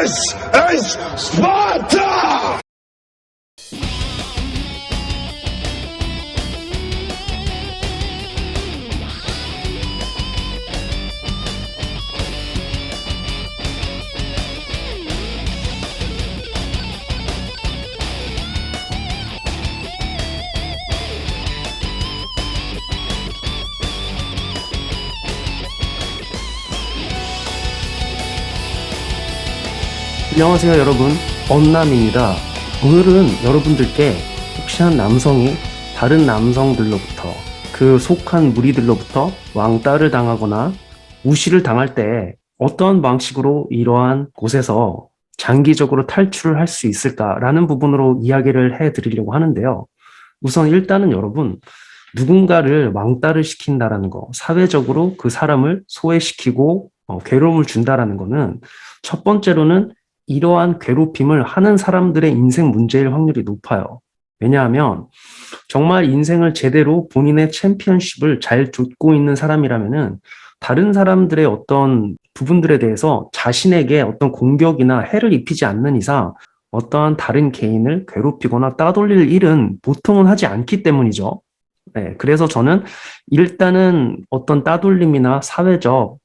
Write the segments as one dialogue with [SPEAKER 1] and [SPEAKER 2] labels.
[SPEAKER 1] This is Sparta!
[SPEAKER 2] 안녕하세요 여러분. 언남입니다. 오늘은 여러분들께 혹시한 남성이 다른 남성들로부터 그 속한 무리들로부터 왕따를 당하거나 무시를 당할 때 어떤 방식으로 이러한 곳에서 장기적으로 탈출을 할 수 있을까라는 부분으로 이야기를 해 드리려고 하는데요. 우선 일단은 여러분 누군가를 왕따를 시킨다라는 거 사회적으로 그 사람을 소외시키고 어, 괴로움을 준다라는 거는 첫 번째로는 이러한 괴롭힘을 하는 사람들의 인생 문제일 확률이 높아요. 왜냐하면 정말 인생을 제대로 본인의 챔피언십을 잘 쫓고 있는 사람이라면은 다른 사람들의 어떤 부분들에 대해서 자신에게 어떤 공격이나 해를 입히지 않는 이상 어떠한 다른 개인을 괴롭히거나 따돌릴 일은 보통은 하지 않기 때문이죠. 네, 그래서 저는 일단은 어떤 따돌림이나 사회적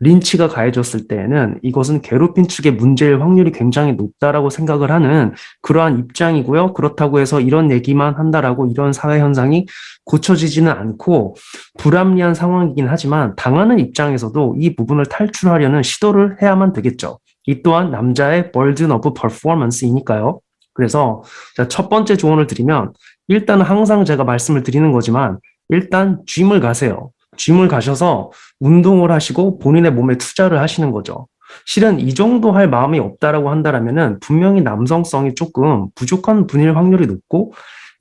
[SPEAKER 2] 린치가 가해졌을 때에는 이것은 괴롭힌 측의 문제일 확률이 굉장히 높다라고 생각을 하는 그러한 입장이고요. 그렇다고 해서 이런 얘기만 한다라고 이런 사회 현상이 고쳐지지는 않고 불합리한 상황이긴 하지만 당하는 입장에서도 이 부분을 탈출하려는 시도를 해야만 되겠죠. 이 또한 남자의 burden of performance이니까요. 그래서 첫 번째 조언을 드리면 일단은 항상 제가 말씀을 드리는 거지만 일단 짐을 가세요. 짐을 가셔서 운동을 하시고 본인의 몸에 투자를 하시는 거죠. 실은 이 정도 할 마음이 없다라고 한다라면은 분명히 남성성이 조금 부족한 분일 확률이 높고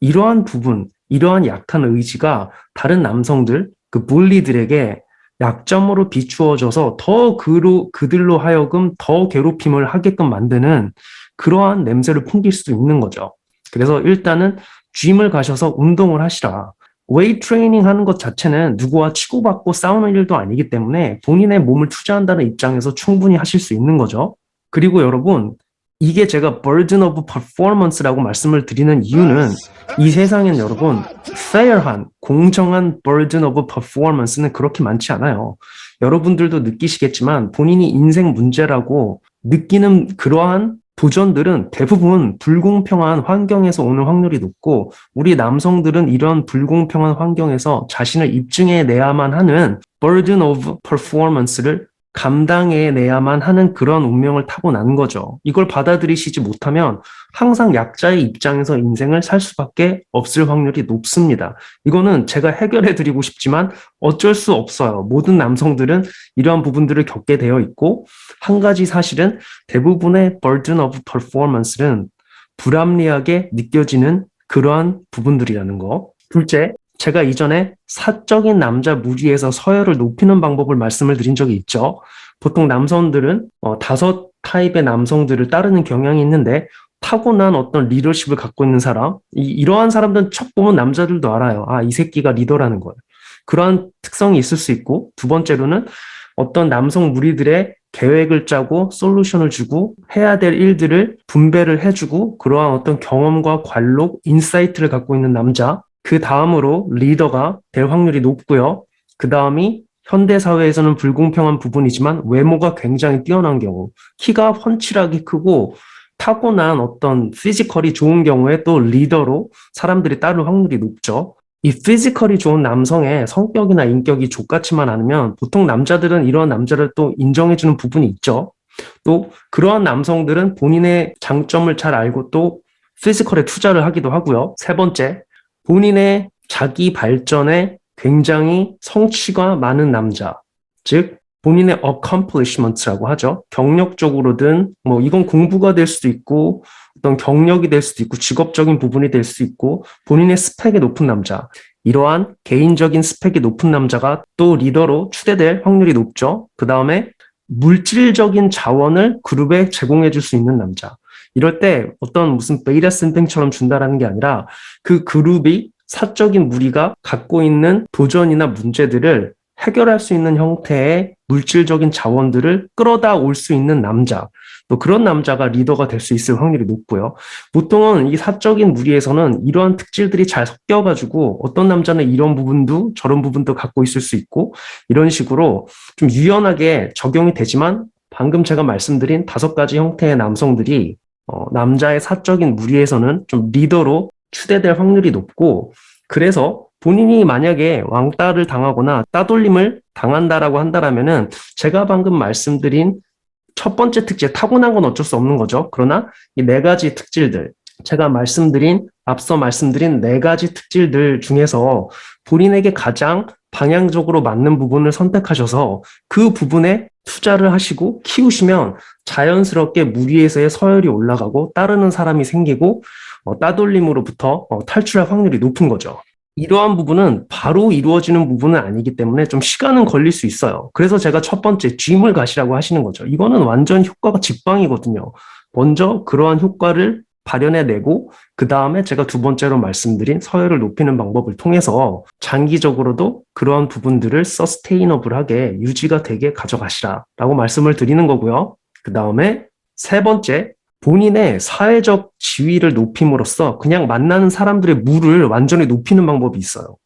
[SPEAKER 2] 이러한 부분, 이러한 약한 의지가 다른 남성들, 그 bully들에게 약점으로 비추어져서 더 그로, 그들로 하여금 더 괴롭힘을 하게끔 만드는 그러한 냄새를 풍길 수도 있는 거죠. 그래서 일단은 짐을 가셔서 운동을 하시라. 웨이 트레이닝 하는 것 자체는 누구와 치고받고 싸우는 일도 아니기 때문에 본인의 몸을 투자한다는 입장에서 충분히 하실 수 있는 거죠. 그리고 여러분, 이게 제가 burden of performance라고 말씀을 드리는 이유는 이 세상엔 여러분, fair한, 공정한 burden of performance는 그렇게 많지 않아요. 여러분들도 느끼시겠지만 본인이 인생 문제라고 느끼는 그러한 도전들은 대부분 불공평한 환경에서 오는 확률이 높고 우리 남성들은 이런 불공평한 환경에서 자신을 입증해 내야만 하는 burden of performance를 감당해내야만 하는 그런 운명을 타고난 거죠. 이걸 받아들이시지 못하면 항상 약자의 입장에서 인생을 살 수밖에 없을 확률이 높습니다. 이거는 제가 해결해 드리고 싶지만 어쩔 수 없어요. 모든 남성들은 이러한 부분들을 겪게 되어 있고 한 가지 사실은 대부분의 burden of performance는 불합리하게 느껴지는 그러한 부분들이라는 거. 둘째, 제가 이전에 사적인 남자 무리에서 서열을 높이는 방법을 말씀을 드린 적이 있죠. 보통 남성들은 어, 다섯 타입의 남성들을 따르는 경향이 있는데 타고난 어떤 리더십을 갖고 있는 사람, 이, 이러한 사람들은 척 보면 남자들도 알아요. 아, 이 새끼가 리더라는 걸. 그러한 특성이 있을 수 있고, 두 번째로는 어떤 남성 무리들의 계획을 짜고 솔루션을 주고 해야 될 일들을 분배를 해주고 그러한 어떤 경험과 관록, 인사이트를 갖고 있는 남자. 그 다음으로 리더가 될 확률이 높고요. 그 다음이 현대 사회에서는 불공평한 부분이지만 외모가 굉장히 뛰어난 경우, 키가 훤칠하게 크고 타고난 어떤 피지컬이 좋은 경우에 또 리더로 사람들이 따를 확률이 높죠. 이 피지컬이 좋은 남성의 성격이나 인격이 족같지만 않으면 보통 남자들은 이러한 남자를 또 인정해주는 부분이 있죠. 또 그러한 남성들은 본인의 장점을 잘 알고 또 피지컬에 투자를 하기도 하고요. 세 번째, 본인의 자기 발전에 굉장히 성취가 많은 남자, 즉 본인의 accomplishments라고 하죠. 경력적으로든 뭐 이건 공부가 될 수도 있고 어떤 경력이 될 수도 있고 직업적인 부분이 될 수 있고 본인의 스펙이 높은 남자. 이러한 개인적인 스펙이 높은 남자가 또 리더로 추대될 확률이 높죠. 그 다음에 물질적인 자원을 그룹에 제공해 줄 수 있는 남자. 이럴 때 어떤 무슨 베이다 샌팽처럼 준다라는 게 아니라 그 그룹이 사적인 무리가 갖고 있는 도전이나 문제들을 해결할 수 있는 형태의 물질적인 자원들을 끌어다 올 수 있는 남자, 또 그런 남자가 리더가 될 수 있을 확률이 높고요. 보통은 이 사적인 무리에서는 이러한 특질들이 잘 섞여가지고 어떤 남자는 이런 부분도 저런 부분도 갖고 있을 수 있고 이런 식으로 좀 유연하게 적용이 되지만 방금 제가 말씀드린 다섯 가지 형태의 남성들이 어, 남자의 사적인 무리에서는 좀 리더로 추대될 확률이 높고 그래서 본인이 만약에 왕따를 당하거나 따돌림을 당한다라고 한다라면은 제가 방금 말씀드린 첫 번째 특질 타고난 건 어쩔 수 없는 거죠. 그러나 이 네 가지 특질들 제가 말씀드린 앞서 말씀드린 네 가지 특질들 중에서 본인에게 가장 방향적으로 맞는 부분을 선택하셔서 그 부분에 투자를 하시고 키우시면 자연스럽게 무리에서의 서열이 올라가고 따르는 사람이 생기고 어, 따돌림으로부터 어, 탈출할 확률이 높은 거죠. 이러한 부분은 바로 이루어지는 부분은 아니기 때문에 좀 시간은 걸릴 수 있어요. 그래서 제가 첫 번째 dream을 가시라고 하시는 거죠. 이거는 완전 효과가 직방이거든요. 먼저 그러한 효과를 발현해내고 그 다음에 제가 두 번째로 말씀드린 서열을 높이는 방법을 통해서 장기적으로도 그러한 부분들을 서스테이너블하게 유지가 되게 가져가시라 라고 말씀을 드리는 거고요. 그 다음에 세 번째 본인의 사회적 지위를 높임으로써 그냥 만나는 사람들의 물을 완전히 높이는 방법이 있어요.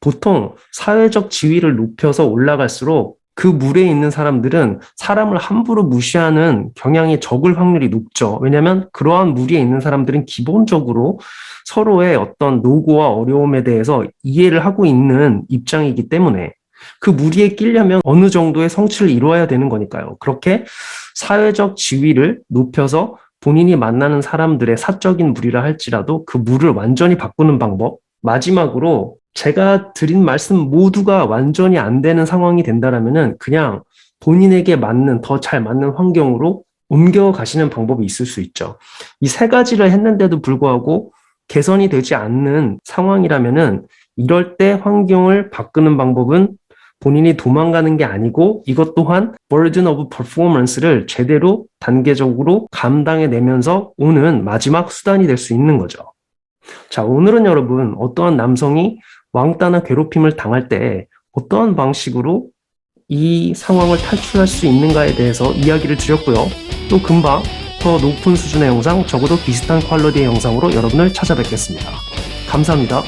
[SPEAKER 2] 보통 사회적 지위를 높여서 올라갈수록 그 물에 있는 사람들은 사람을 함부로 무시하는 경향이 적을 확률이 높죠. 왜냐하면 그러한 무리에 있는 사람들은 기본적으로 서로의 어떤 노고와 어려움에 대해서 이해를 하고 있는 입장이기 때문에 그 무리에 끼려면 어느 정도의 성취를 이루어야 되는 거니까요. 그렇게 사회적 지위를 높여서 본인이 만나는 사람들의 사적인 무리라 할지라도 그 물을 완전히 바꾸는 방법. 마지막으로 제가 드린 말씀 모두가 완전히 안 되는 상황이 된다라면은 그냥 본인에게 맞는 더 잘 맞는 환경으로 옮겨 가시는 방법이 있을 수 있죠. 이 세 가지를 했는데도 불구하고 개선이 되지 않는 상황이라면은 이럴 때 환경을 바꾸는 방법은 본인이 도망가는 게 아니고 이것 또한 burden of performance를 제대로 단계적으로 감당해 내면서 오는 마지막 수단이 될 수 있는 거죠. 자, 오늘은 여러분 어떠한 남성이 왕따나 괴롭힘을 당할 때 어떠한 방식으로 이 상황을 탈출할 수 있는가에 대해서 이야기를 드렸고요. 또 금방 더 높은 수준의 영상, 적어도 비슷한 퀄러티의 영상으로 여러분을 찾아뵙겠습니다. 감사합니다.